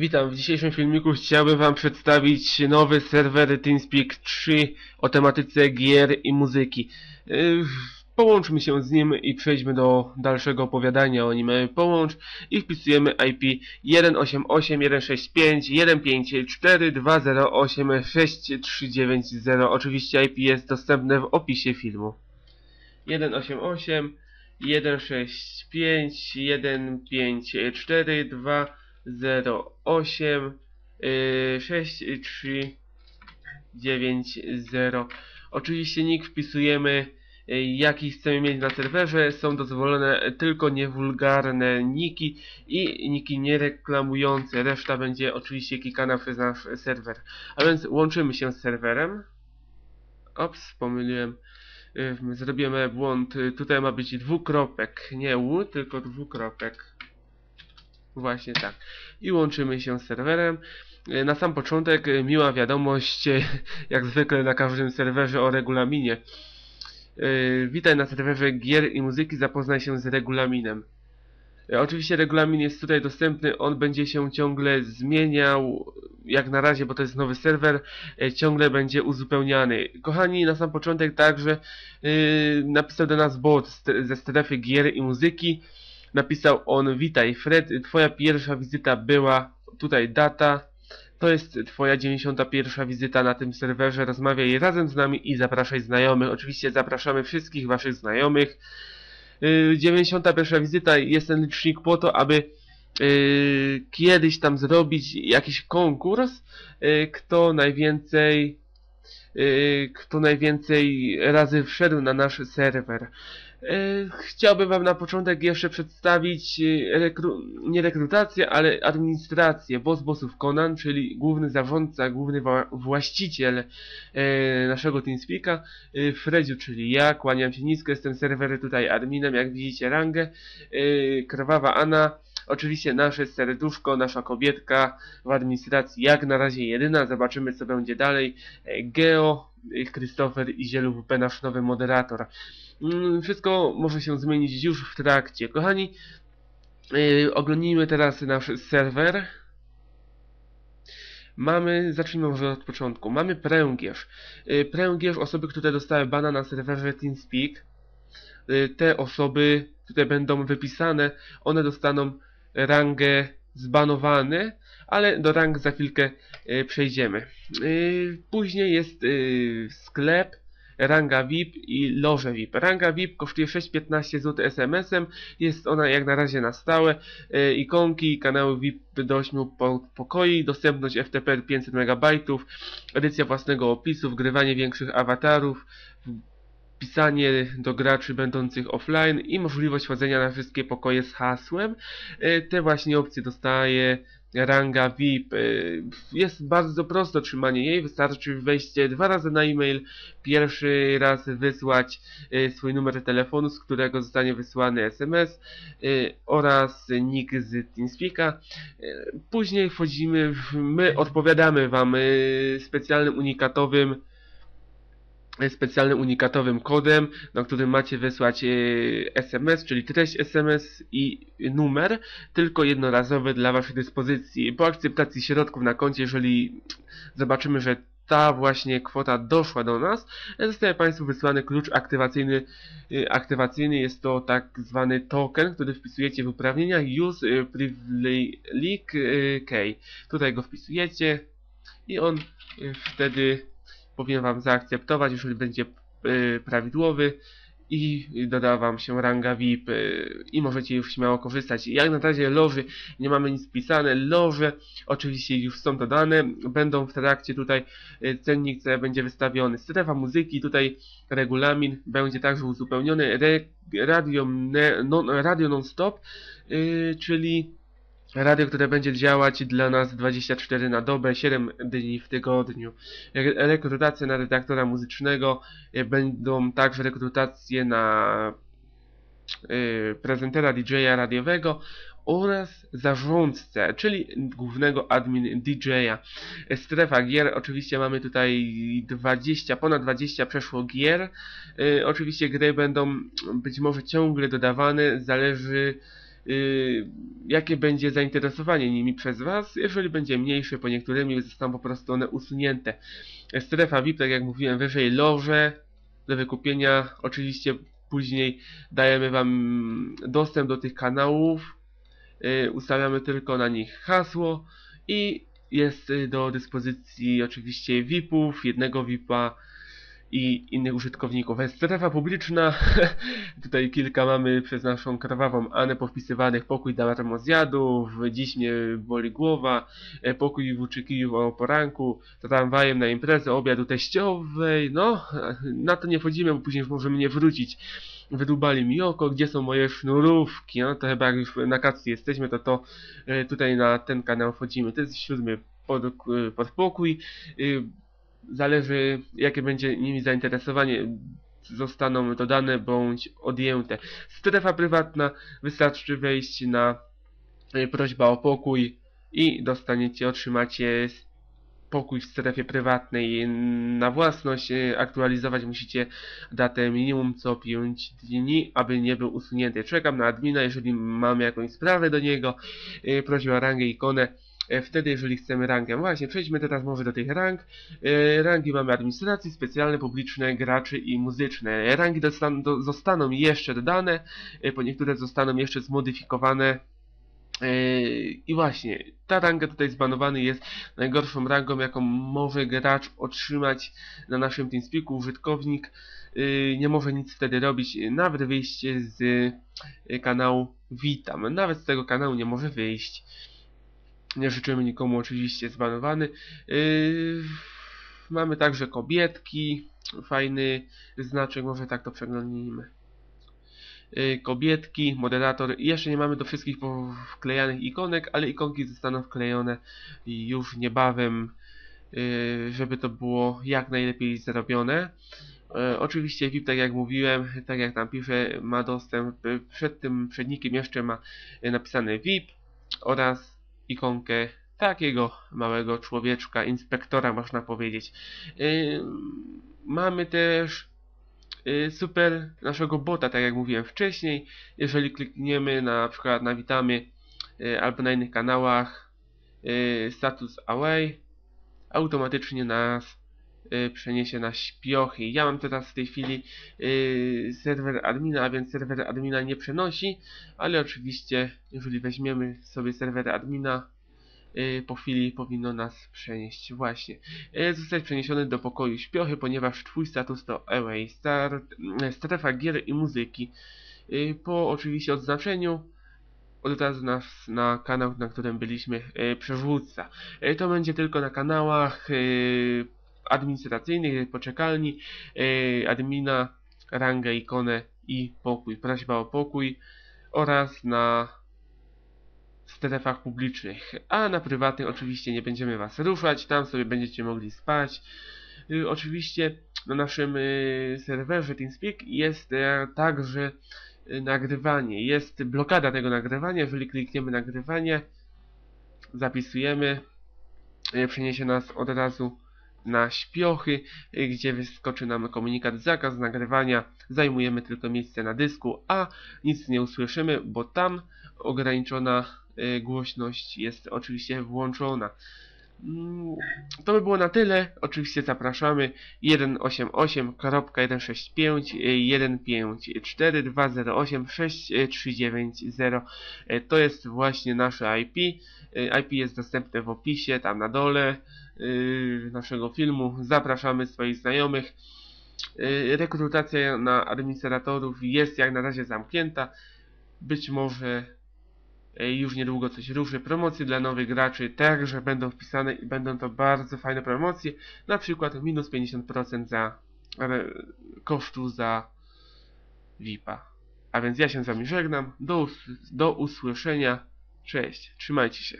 Witam, w dzisiejszym filmiku chciałbym Wam przedstawić nowy serwer TeamSpeak 3 o tematyce gier i muzyki. Yy, Połączmy się z nim i przejdźmy do dalszego opowiadania o nim. Połącz i wpisujemy IP 188.165.154.208.6390. Oczywiście IP jest dostępne w opisie filmu. 188 165 154 2 0 8 6 3 9 0 Oczywiście nick wpisujemy y, jaki chcemy mieć na serwerze. Są dozwolone tylko niewulgarne niki i niki niereklamujące. Reszta będzie oczywiście klikana przez nasz serwer. A więc łączymy się z serwerem. Ops, pomyliłem. Y, Zrobimy błąd. Tutaj ma być dwukropek. Nie U, tylko dwukropek. Właśnie tak. I łączymy się z serwerem. E, Na sam początek e, miła wiadomość, e, jak zwykle na każdym serwerze o regulaminie. Witaj na serwerze gier i muzyki, zapoznaj się z regulaminem. Oczywiście regulamin jest tutaj dostępny, on będzie się ciągle zmieniał, jak na razie, bo to jest nowy serwer, ciągle będzie uzupełniany. Kochani, na sam początek także e, napisał do nas bot ze strefy gier i muzyki. Napisał on, witaj Fred, twoja pierwsza wizyta była, tutaj data, to jest twoja 91 wizyta na tym serwerze, rozmawiaj razem z nami i zapraszaj znajomych. Oczywiście zapraszamy wszystkich waszych znajomych. Yy, 91 wizyta jest ten licznik po to, aby yy, kiedyś tam zrobić jakiś konkurs, yy, kto najwięcej yy, kto najwięcej razy wszedł na nasz serwer. E, Chciałbym Wam na początek jeszcze przedstawić e, rekru nie rekrutację, ale administrację Boss Bossów Conan, czyli główny zarządca, główny właściciel e, naszego TeamSpeaka, e, Fredziu, czyli ja, kłaniam się nisko, jestem serwery tutaj adminem, jak widzicie rangę, e, Krwawa Anna, oczywiście nasze serduszko, nasza kobietka w administracji, jak na razie jedyna, zobaczymy co będzie dalej, e, Geo, Christopher i Zielu WP, nasz nowy moderator. Mm, Wszystko może się zmienić już w trakcie. Kochani, yy, oglądnijmy teraz nasz serwer. Mamy, zacznijmy może od początku. Mamy pręgierz. Yy, pręgierz, osoby, które dostały bana na serwerze TeamSpeak. Yy, te osoby tutaj będą wypisane. One dostaną rangę zbanowany, ale do rang za chwilkę yy, przejdziemy. Yy, później jest yy, sklep ranga VIP i loże VIP. Ranga VIP kosztuje 6,15 zł SMS-em, jest ona jak na razie na stałe, e, ikonki, kanały VIP do 8 po pokoi, dostępność FTP 500 MB, edycja własnego opisu, wgrywanie większych awatarów, pisanie do graczy będących offline i możliwość wchodzenia na wszystkie pokoje z hasłem. E, Te właśnie opcje dostaje ranga VIP. Y, Jest bardzo proste otrzymanie jej, wystarczy wejście dwa razy na e-mail, pierwszy raz wysłać y, swój numer telefonu, z którego zostanie wysłany SMS y, oraz nick z TeamSpeaka. Później wchodzimy, w, my odpowiadamy Wam specjalnym unikatowym specjalnym unikatowym kodem, na którym macie wysłać e, SMS, czyli treść SMS i numer, tylko jednorazowy dla Waszej dyspozycji. Po akceptacji środków na koncie, jeżeli zobaczymy, że ta właśnie kwota doszła do nas, zostaje Państwu wysłany klucz aktywacyjny. e, Aktywacyjny jest to tak zwany token, który wpisujecie w uprawnieniach Use e, Privilege e, Key. Tutaj go wpisujecie i on e, wtedy powinien Wam zaakceptować, jeżeli będzie y, prawidłowy i doda Wam się ranga VIP y, i możecie już śmiało korzystać. Jak na razie loży nie mamy nic wpisane, loże oczywiście już są dodane, będą w trakcie tutaj y, cennik co będzie wystawiony. Strefa muzyki, tutaj regulamin będzie także uzupełniony, Re, radio, non, radio non-stop, y, czyli Radio, które będzie działać dla nas 24 na dobę, 7 dni w tygodniu. Re- Rekrutacje na redaktora muzycznego, e, będą także rekrutacje na e, prezentera DJ-a radiowego oraz zarządcę, czyli głównego admin DJ-a. E, Strefa gier, oczywiście mamy tutaj 20, ponad 20 przeszło gier. Oczywiście gry będą być może ciągle dodawane, zależy jakie będzie zainteresowanie nimi przez Was. Jeżeli będzie mniejsze, po niektórymi zostaną po prostu one usunięte. Strefa VIP, tak jak mówiłem wyżej, loże do wykupienia. Oczywiście później dajemy Wam dostęp do tych kanałów. Y, ustawiamy tylko na nich hasło i jest y, do dyspozycji oczywiście VIP-ów, jednego VIP-a i innych użytkowników. Strefa publiczna, tutaj kilka mamy przez naszą krwawą Anę powpisywanych pokój dla zjadów, dziś mnie boli głowa, e, pokój włóczykijów o poranku, tramwajem na imprezę, obiadu teściowej, no, na to nie wchodzimy, bo później możemy nie wrócić. Wydubali mi oko, gdzie są moje sznurówki, no to chyba jak już na kacji jesteśmy, to to e, tutaj na ten kanał wchodzimy. To jest siódmy pod, podpokój. Zależy jakie będzie nimi zainteresowanie zostaną dodane bądź odjęte. Strefa prywatna, wystarczy wejść na y, prośba o pokój i dostaniecie, otrzymacie pokój w strefie prywatnej na własność. Y, aktualizować musicie datę minimum co 5 dni, aby nie był usunięty. Czekam na admina, jeżeli mamy jakąś sprawę do niego, prośba o rangę, ikonę E, wtedy jeżeli chcemy rangę. Właśnie, przejdźmy teraz może do tych rang. E, rangi mamy administracji, specjalne, publiczne, graczy i muzyczne. Rangi zostaną jeszcze dodane, e, po niektóre zostaną jeszcze zmodyfikowane. I właśnie, ta ranga tutaj zbanowany jest najgorszą rangą, jaką może gracz otrzymać na naszym TeamSpeaku. Użytkownik nie może nic wtedy robić, nawet wyjście z kanału Witam. Nawet z tego kanału nie może wyjść. Nie życzymy nikomu oczywiście zbanowany. Yy, mamy także kobietki. Fajny znaczek, może tak to przeglądnijmy. Yy, kobietki, moderator. Jeszcze nie mamy do wszystkich wklejanych ikonek, ale ikonki zostaną wklejone już niebawem, yy, żeby to było jak najlepiej zrobione. E, oczywiście VIP, tak jak mówiłem, tak jak tam pisze, ma dostęp, przed tym przednikiem jeszcze ma napisane VIP oraz ikonkę takiego małego człowieczka, inspektora można powiedzieć. Yy, mamy też yy, super naszego bota, tak jak mówiłem wcześniej. Jeżeli klikniemy na przykład na witamy yy, albo na innych kanałach status away, automatycznie nas przeniesie na śpiochy. Ja mam teraz w tej chwili yy, serwer admina, a więc serwer admina nie przenosi, ale oczywiście jeżeli weźmiemy sobie serwer admina, yy, po chwili powinno nas przenieść właśnie. Zostać przeniesiony do pokoju śpiochy, ponieważ twój status to away, start, yy, strefa gier i muzyki. Po oczywiście odznaczeniu od razu nas na kanał, na którym byliśmy, przerzuca. To będzie tylko na kanałach administracyjnych, poczekalni, yy, admina, rangę, ikonę i pokój, prośba o pokój oraz na strefach publicznych, a na prywatnych oczywiście nie będziemy Was ruszać, tam sobie będziecie mogli spać. Y, oczywiście na naszym y, serwerze TeamSpeak jest e, także nagrywanie, jest blokada tego nagrywania, jeżeli klikniemy nagrywanie, zapisujemy, przeniesie nas od razu na śpiochy, gdzie wyskoczy nam komunikat zakaz nagrywania, zajmujemy tylko miejsce na dysku, a nic nie usłyszymy, bo tam ograniczona y, głośność jest oczywiście włączona. Mm, to by było na tyle. Oczywiście zapraszamy 188.165.154.208.6390. To jest właśnie nasze IP. IP jest dostępne w opisie, tam na dole yy, naszego filmu. Zapraszamy swoich znajomych. Yy, rekrutacja na administratorów jest jak na razie zamknięta. Być może już niedługo coś ruszy. Promocje dla nowych graczy także będą wpisane i będą to bardzo fajne promocje. Na przykład minus 50% za kosztu za VIPa. A więc ja się z wami żegnam. Do, us do usłyszenia. Cześć. Trzymajcie się.